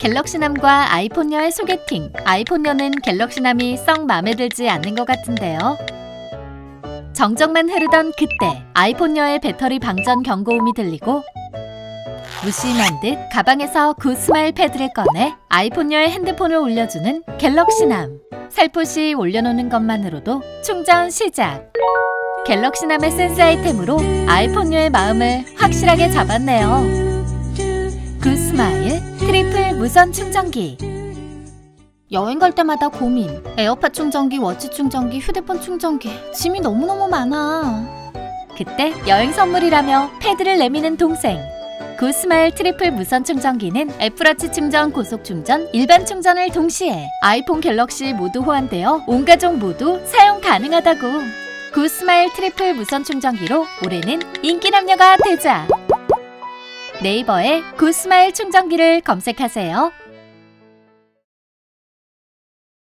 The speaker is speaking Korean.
갤럭시남과 아이폰녀의 소개팅. 아이폰녀는 갤럭시남이 썩 마음에 들지 않는 것 같은데요. 정적만 흐르던 그때 아이폰녀의 배터리 방전 경고음이 들리고 무심한 듯 가방에서 구 스마일 패드를 꺼내 아이폰녀의 핸드폰을 올려주는 갤럭시남. 살포시 올려놓는 것만으로도 충전 시작. 갤럭시남의 센스 아이템으로 아이폰녀의 마음을 확실하게 잡았네요. 무선 충전기. 여행 갈 때마다 고민. 에어팟 충전기, 워치 충전기, 휴대폰 충전기. 짐이 너무너무 많아. 그때 여행 선물이라며 패드를 내미는 동생. 굿스마일 트리플 무선 충전기는 애플워치 충전, 고속 충전, 일반 충전을 동시에 아이폰 갤럭시 모두 호환되어 온 가족 모두 사용 가능하다고. 굿스마일 트리플 무선 충전기로 올해는 인기 남녀가 되자 네이버에 굿스마일 충전기를 검색하세요.